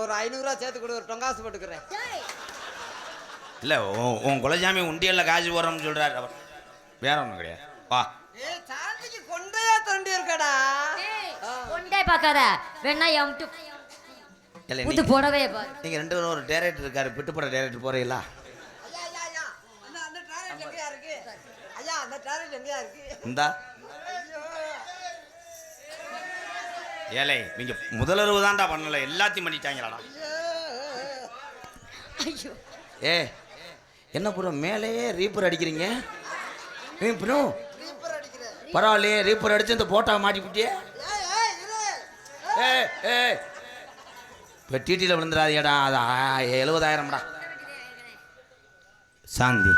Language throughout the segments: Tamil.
அப்போ ஒரு ஐநூறுரூவா சேர்த்து கொடு ஒரு டொங்காசு போட்டுக்கிறேன். இல்லை உன் குலசாமி உண்டியல்ல காசு போடுறோம்னு சொல்கிறாரு அவர் வேற ஒன்றும் கிடையாது. வா. ஏ சாந்திக்கு கொண்டையா தண்டி இருக்கடா? கொண்டே பார்க்காத. வேணா எம்ட்டு இல்லை புது புடவைய பாரு நீங்கள் ரெண்டு பேரும் ஒரு டேரக்டர் இருக்காரு பிட்டுப்பட டேரக்டர் போகிறீங்களா ஐயா ஐயா ஐயா. அந்த அந்த டேரக்ட் எங்கேயா இருக்கு? ஐயா அந்த டேரக்ட் எங்கேயா இருக்கு? இந்தா ஐயோ ஏலே நீங்கள் முதலருவு தான்டா பண்ணல எல்லாத்தையும் பண்ணிட்டாங்களாடா. ஐயோ. ஏ என்ன ப்ரோ மேலேயே ரீப்பர் அடிக்கிறீங்க? ப்ரோ. பரவாயில்லையே ரீப்பர் அடிச்சு இந்த போட்டா மாட்டிவிட்டியே ஏ ஏ. இப்போ டிடியில் விழுந்துடாதீடா அது எழுபதாயிரம்டா. சாந்தி.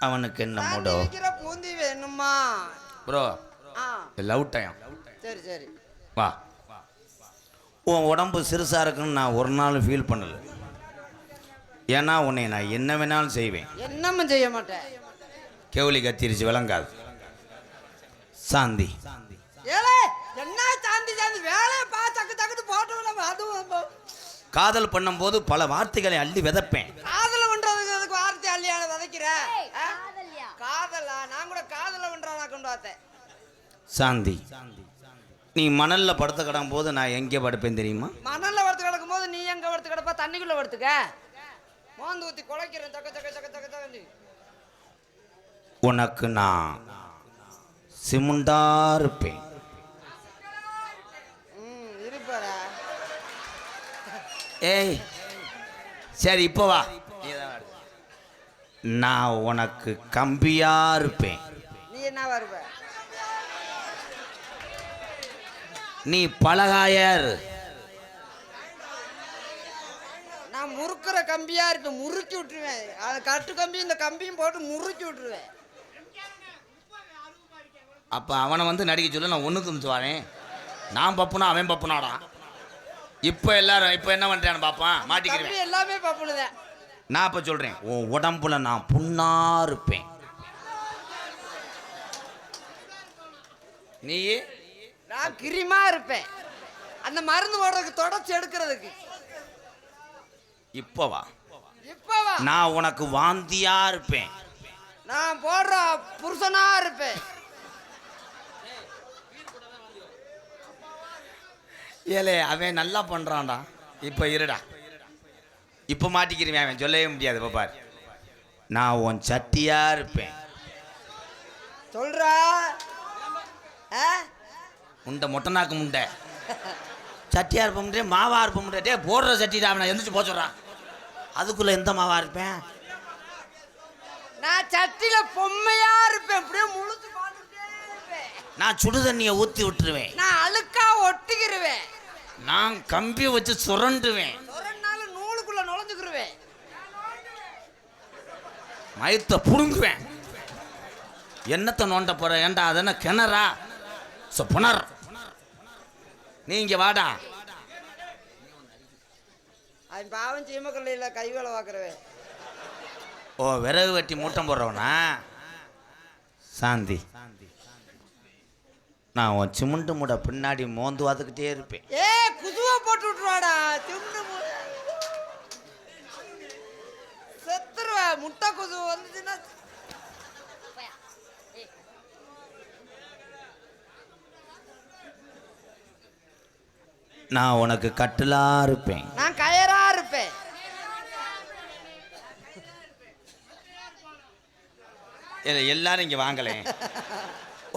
அவனுக்கு என்ன மூடோ? பூந்தி வேணுமா? Bro love time. சரி சரி. வா. உன் உடம்பு சிறுசாக இருக்குன்னு நான் ஒரு நாள் ஃபீல் பண்ணல. ஏன்னா உன்னை நான் என்ன வேணாலும் செய்வேன். என்னமும் செய்ய மாட்டேன். கேவலி கத்திரிச்சு விளங்காது. சாந்தி. ஏலே என்ன சாந்தி சாந்தி. வேலையை பா தக்கு தக்குன்னு போட்டு அதுவும் காதல் பண்ணும்போது பல வார்த்தைகளை அள்ளி விதைப்பேன். காதல பண்றதுக்கு அதுக்கு வார்த்தை அள்ளியான விதைக்கிற? ஆ? காதல்யா? காதலா? நான் கூட காதல பண்றானா கொண்டு பார்த்தேன் சாந்தி. நீ மணல்ல படுத்த கிடக்கும் போது நான் எங்கே படுப்பேன் தெரியுமா? மணல்ல வறுத்து கிடக்கும் போது நீ எங்க வறுத்து கிடப்பா? தண்ணிக்குள்ள வறுத்துக்க மோந்து ஊத்தி குலைக்கிறேன். தக்க தக்க தக்க தக்க தக்க உனக்கு நான் சிமுண்டா இருப்பேன். ஏய் சரி இப்போ வா. நான் உனக்கு கம்பியா இருப்பேன். நீ என்ன வருவ? நீ பலகாயர். நான் முறுக்குற கம்பியா இருப்பேன் முறுக்கி விட்டுருவேன். அது கட்டு கம்பி இந்த கம்பியும் போட்டு முறுக்கி விட்டுருவேன். அப்போ அவனை வந்து நடிக்க சொல்ல நான் ஒன்று துணிச்சு வரேன். நான் பப்புனா அவன் பப்புனாடா. இப்போ எல்லாரும் இப்போ என்ன பண்ணுறான்னு பார்ப்பான் மாட்டிக்கிறேன் எல்லாமே பப்புனுதேன். நான் இப்போ சொல்கிறேன் உன் உடம்புல நான் புண்ணா இருப்பேன். நீ? நான் கிரிமா இருப்பேன். அந்த மருந்து போடுறதுக்கு தொடச்சி எடுக்கிறதுக்கு. இப்போ வா. இப்பவா நான் உனக்கு வாந்தியா இருப்பேன். நான் போடுற புருஷனா இருப்பேன். ஏலே அவன் நல்லா பண்ணுறான்டா இப்போ இருடா. இப்போ மாட்டிக்கிறேன் அவன் சொல்லவே முடியாது இப்போ பாரு. நான் உன் சட்டியா இருப்பேன். சொல்றா? ஆ? முண்டை மொட்டை நாக்கு முண்டை. சட்டியா இருப்ப முடியாது மாவா இருப்ப முடியாது டேய் போடுற சட்டிடா அவனை எந்திரிச்சு போக சொல்கிறான் அதுக்குள்ளே எந்த மாவா இருப்பேன்? நான் சட்டியில பொம்மையா இருப்பேன். அப்படியே முழுத்து நான் சுடு தண்ணியை ஊற்றி விட்டுருவேன். நான் அழுக்கா ஒட்டிக்கிருவேன். நான் கம்பி வச்சு சுரண்டுவேன். நாள் நூலுக்குள்ள நுழைஞ்சுக்கிருவேன். மயத்தை புடுங்குவேன். என்னத்தை நோண்ட போற? ஏன்டா அது என்ன கிணறா? சோ புனர் நீ இங்க வாடா. அவன் பாவம் சீமக்கல்லையில் கை வேலை பார்க்குறவன் ஓ விறகு வெட்டி மூட்டம் போடுறவனா? சாந்தி. நான் உன் சிமுண்டு மூட பின்னாடி மோந்து வாத்துக்கிட்டே இருப்பேன். ஏ குதுவா போட்டு விட்டுருவாடா. தின்னு மு- செத்துருவ முட்டை குது வந்துச்சுன்னா நான் உனக்கு கட்டிலா இருப்பேன். நான் கயரா இருப்பேன். இல்லை எல்லாரும் இங்கே வாங்கலேன்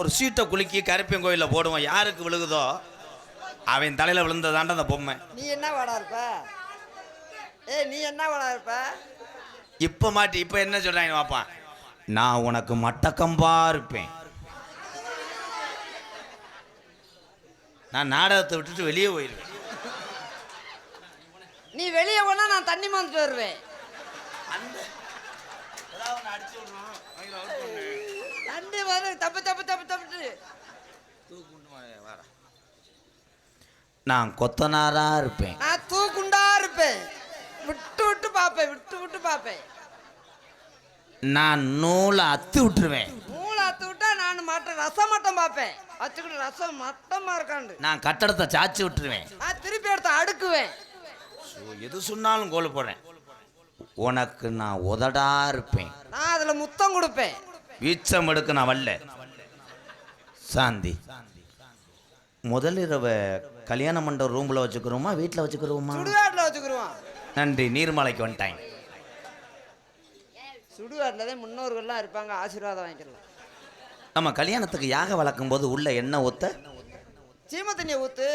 ஒரு சீட்டை குலுக்கி கருப்பியன் கோயிலில் போடுவோம். யாருக்கு விழுகுதோ அவன் தலையில் விழுந்ததாண்ட அந்த பொம்மை. நீ என்ன வாடா இருப்ப? ஏ நீ என்ன வாடா இருப்ப? இப்போ மாட்டி இப்போ என்ன சொல்கிறாங்க பாப்பா. நான் உனக்கு மட்டக்கம்பா இருப்பேன். நான் நாடகத்தை விட்டுட்டு வெளியே போயிடுவேன் நீ வெளியே போனா நான் தண்ணி மாந்துட்டு வருவேன். தண்ணி வந்து தப்பு தப்பு தப்பு தப்பு நான் கொத்தனாரா இருப்பேன். நான் தூக்குண்டா இருப்பேன். விட்டு விட்டு பார்ப்பேன் விட்டு விட்டு பார்ப்பேன். நான் நூலை அத்து விட்டுருவேன். மூளை அத்து விட்டா நான் மட்டம் ரசம் மட்டும் பார்ப்பேன். வச்சுக்கிட்டு ரசம் மட்டமா இருக்காண்டு. நான் கட்டடத்தை சாச்சி விட்டுருவேன். நான் திருப்பி எடுத்து தடுக்குவேன் ஸோ எது சொன்னாலும் கோல் போடுறேன். உனக்கு நான் உதடா இருப்பேன். நான் அதுல முத்தம் கொடுப்பேன். வீச்சம் எடுக்க நான் வரல. சாந்தி. முதல் இரவை கல்யாண மண்டபம் ரூமில் வச்சுக்கிறோமா வீட்டில் வச்சுக்கிறோமா? சுடுகாட்டில் வச்சுக்கிருவான் நன்றி நீர்மலைக்கு வந்துட்டாங்க சுடுகாட்டில் தான் முன்னோர்கள்லாம் இருப்பாங்க ஆசீர்வாதம் வாங்கிக்கலாம். நம்ம கல்யாணத்துக்கு யாக வளர்க்கும் போது உள்ள எண்ணெய் ஊத்த? சீம தண்ணியை ஊத்து.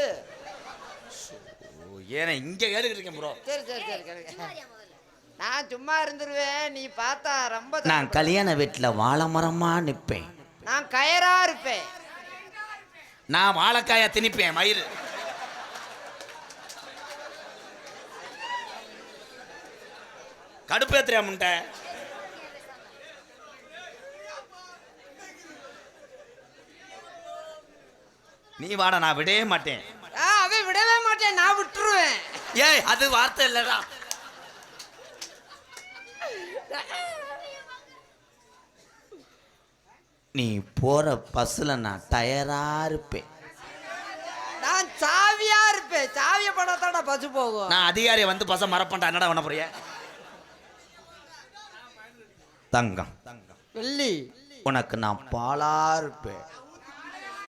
ஏன்னா இங்கே கேட்டுக்கிட்டு ப்ரோ சரி சரி சரி கேளுங்க நான் சும்மா இருந்துருவேன் நீ பார்த்தா ரொம்ப நான் கல்யாண வீட்டில் வாழை மரமா நிற்பேன் நான் கயரா இருப்பேன். நான் வாழைக்காய திணிப்பேன் மயிறு. கடுப்பேத்திரியா முண்டை நீ வாடா நான் விடவே மாட்டேன் ஆ அவன் விடவே மாட்டேன் நான் விட்டுருவேன். ஏய் அது வார்த்தை இல்லடா. நீ போற பஸ்ல நான் டயரா இருப்பேன். நான் சாவியா இருப்பேன். சாவிய படத்தாடா பசு போகும். நான் அதிகாரியை வந்து பச மறப்பேன்டா. என்னடா பண்ண போறிய? தங்கம். வெள்ளி. உனக்கு நான் பாலா இருப்பேன்.